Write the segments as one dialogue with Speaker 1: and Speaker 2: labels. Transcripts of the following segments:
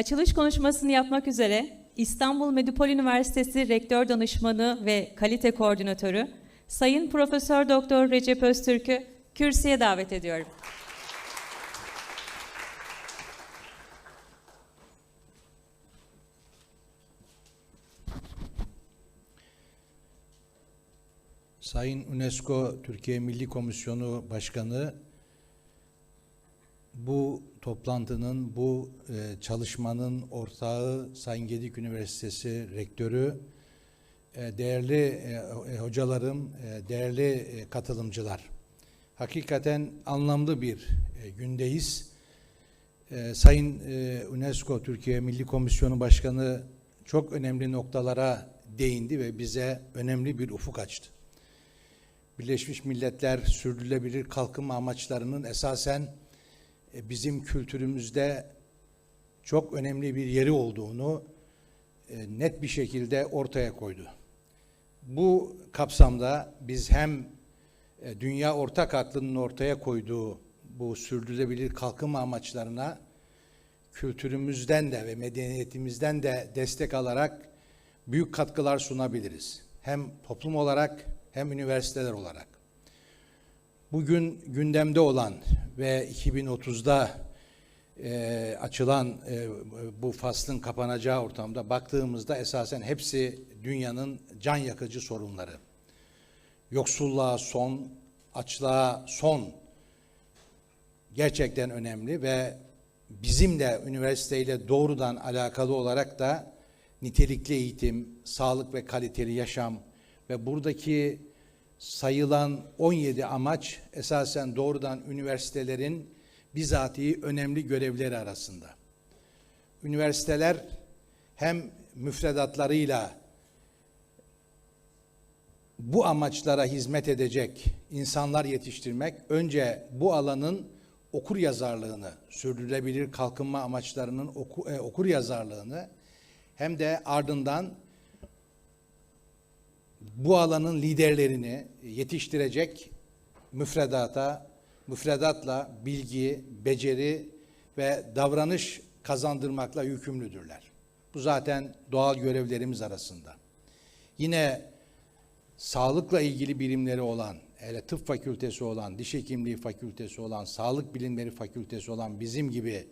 Speaker 1: Açılış konuşmasını yapmak üzere İstanbul Medipol Üniversitesi Rektör Danışmanı ve Kalite Koordinatörü Sayın Profesör Doktor Recep Öztürk'ü kürsüye davet ediyorum.
Speaker 2: Sayın UNESCO Türkiye Milli Komisyonu Başkanı bu toplantının, bu e, çalışmanın ortağı Sayın Gedik Üniversitesi Rektörü, e, değerli e, hocalarım, değerli katılımcılar. Hakikaten anlamlı bir gündeyiz. Sayın UNESCO Türkiye Milli Komisyonu Başkanı çok önemli noktalara değindi ve bize önemli bir ufuk açtı. Birleşmiş Milletler sürdürülebilir kalkınma amaçlarının esasen bizim kültürümüzde çok önemli bir yeri olduğunu e, net bir şekilde ortaya koydu. Bu kapsamda biz hem e, dünya ortak aklının ortaya koyduğu bu sürdürülebilir kalkınma amaçlarına kültürümüzden de ve medeniyetimizden de destek alarak büyük katkılar sunabiliriz. Hem toplum olarak hem üniversiteler olarak. Bugün gündemde olan ve 2030'da e, açılan e, bu faslın kapanacağı ortamda baktığımızda esasen hepsi dünyanın can yakıcı sorunları. Yoksulluğa son, açlığa son gerçekten önemli ve bizimle üniversiteyle doğrudan alakalı olarak da nitelikli eğitim, sağlık ve kaliteli yaşam ve buradaki sayılan 17 amaç esasen doğrudan üniversitelerin bizatihi önemli görevleri arasında. Üniversiteler hem müfredatlarıyla bu amaçlara hizmet edecek insanlar yetiştirmek, önce bu alanın okur yazarlığını, sürdürülebilir kalkınma amaçlarının oku, e, okur yazarlığını hem de ardından bu alanın liderlerini yetiştirecek müfredata, müfredatla bilgi, beceri ve davranış kazandırmakla yükümlüdürler. Bu zaten doğal görevlerimiz arasında. Yine sağlıkla ilgili birimleri olan, hele tıp fakültesi olan, diş hekimliği fakültesi olan, sağlık bilimleri fakültesi olan bizim gibi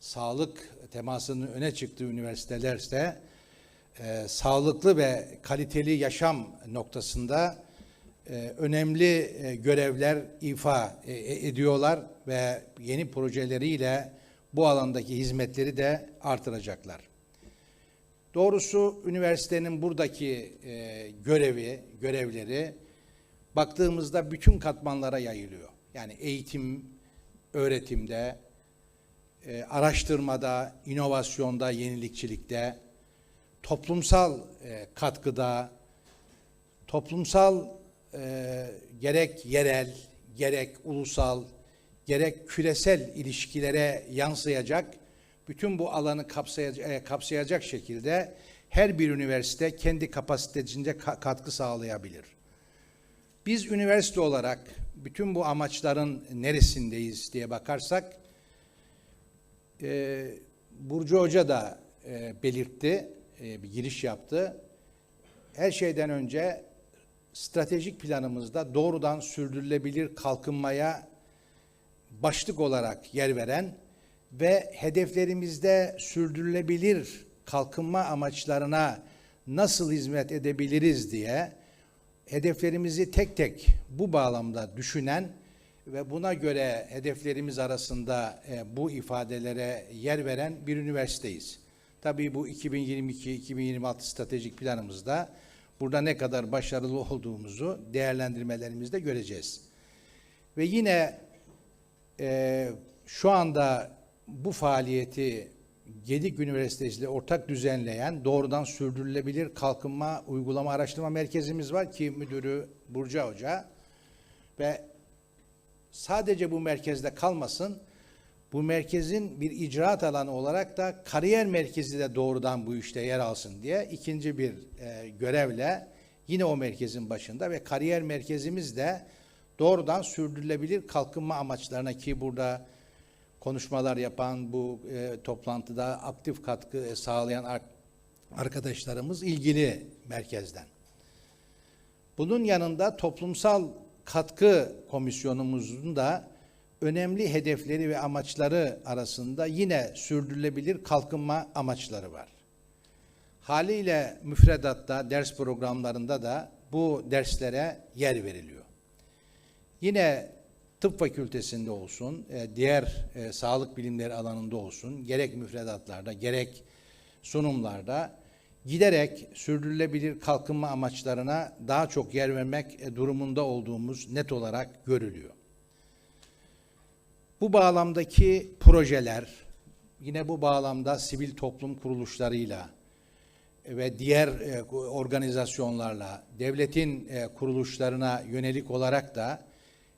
Speaker 2: sağlık temasının öne çıktığı üniversitelerse e, sağlıklı ve kaliteli yaşam noktasında e, önemli e, görevler ifa e, ediyorlar ve yeni projeleriyle bu alandaki hizmetleri de artıracaklar. Doğrusu üniversitenin buradaki e, görevi, görevleri baktığımızda bütün katmanlara yayılıyor. Yani eğitim, öğretimde, e, araştırmada, inovasyonda, yenilikçilikte, toplumsal e, katkıda, toplumsal e, gerek yerel, gerek ulusal, gerek küresel ilişkilere yansıyacak, bütün bu alanı kapsayacak, e, kapsayacak şekilde her bir üniversite kendi kapasitesince ka- katkı sağlayabilir. Biz üniversite olarak bütün bu amaçların neresindeyiz diye bakarsak, e, Burcu Hoca da e, belirtti, e, bir giriş yaptı. Her şeyden önce stratejik planımızda doğrudan sürdürülebilir kalkınmaya başlık olarak yer veren ve hedeflerimizde sürdürülebilir kalkınma amaçlarına nasıl hizmet edebiliriz diye hedeflerimizi tek tek bu bağlamda düşünen ve buna göre hedeflerimiz arasında e, bu ifadelere yer veren bir üniversiteyiz. Tabii bu 2022-2026 stratejik planımızda burada ne kadar başarılı olduğumuzu değerlendirmelerimizde göreceğiz. Ve yine e, şu anda bu faaliyeti Gedik Üniversitesi ile ortak düzenleyen doğrudan sürdürülebilir kalkınma uygulama araştırma merkezimiz var ki müdürü Burcu Hoca ve sadece bu merkezde kalmasın bu merkezin bir icraat alanı olarak da kariyer merkezi de doğrudan bu işte yer alsın diye ikinci bir e, görevle yine o merkezin başında ve kariyer merkezimiz de doğrudan sürdürülebilir kalkınma amaçlarına ki burada konuşmalar yapan, bu e, toplantıda aktif katkı e, sağlayan ar- arkadaşlarımız ilgili merkezden. Bunun yanında toplumsal katkı komisyonumuzun da önemli hedefleri ve amaçları arasında yine sürdürülebilir kalkınma amaçları var. Haliyle müfredatta, ders programlarında da bu derslere yer veriliyor. Yine tıp fakültesinde olsun, e, diğer e, sağlık bilimleri alanında olsun, gerek müfredatlarda, gerek sunumlarda giderek sürdürülebilir kalkınma amaçlarına daha çok yer vermek e, durumunda olduğumuz net olarak görülüyor. Bu bağlamdaki projeler, yine bu bağlamda sivil toplum kuruluşlarıyla ve diğer e, organizasyonlarla, devletin e, kuruluşlarına yönelik olarak da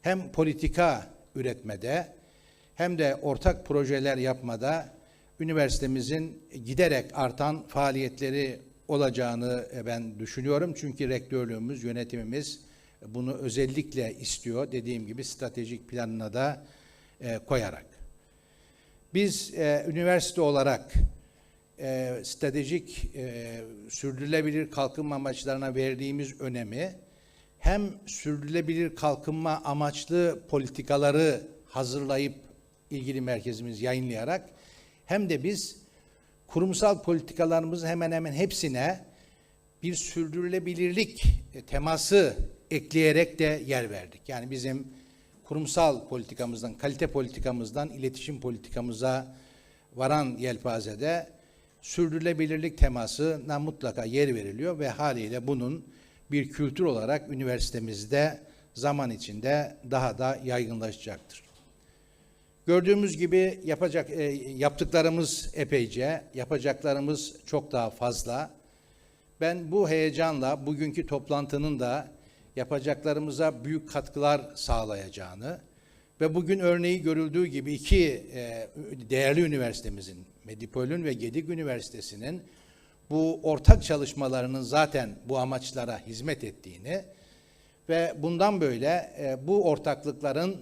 Speaker 2: hem politika üretmede hem de ortak projeler yapmada üniversitemizin giderek artan faaliyetleri olacağını e, ben düşünüyorum. Çünkü rektörlüğümüz, yönetimimiz bunu özellikle istiyor. Dediğim gibi stratejik planına da e, koyarak. Biz e, üniversite olarak e, stratejik e, sürdürülebilir kalkınma amaçlarına verdiğimiz önemi hem sürdürülebilir kalkınma amaçlı politikaları hazırlayıp ilgili merkezimiz yayınlayarak hem de biz kurumsal politikalarımızın hemen hemen hepsine bir sürdürülebilirlik e, teması ekleyerek de yer verdik. Yani bizim kurumsal politikamızdan, kalite politikamızdan iletişim politikamıza varan yelpazede sürdürülebilirlik temasına mutlaka yer veriliyor ve haliyle bunun bir kültür olarak üniversitemizde zaman içinde daha da yaygınlaşacaktır. Gördüğümüz gibi yapacak e, yaptıklarımız epeyce, yapacaklarımız çok daha fazla. Ben bu heyecanla bugünkü toplantının da yapacaklarımıza büyük katkılar sağlayacağını ve bugün örneği görüldüğü gibi iki e, değerli üniversitemizin, Medipol'ün ve Gedik Üniversitesi'nin bu ortak çalışmalarının zaten bu amaçlara hizmet ettiğini ve bundan böyle e, bu ortaklıkların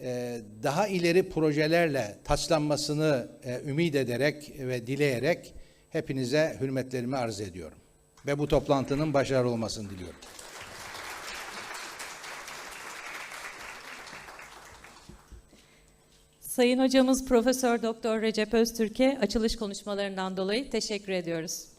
Speaker 2: e, daha ileri projelerle taçlanmasını e, ümit ederek ve dileyerek hepinize hürmetlerimi arz ediyorum. Ve bu toplantının başarılı olmasını diliyorum.
Speaker 1: Sayın hocamız Profesör Doktor Recep Öztürk'e açılış konuşmalarından dolayı teşekkür ediyoruz.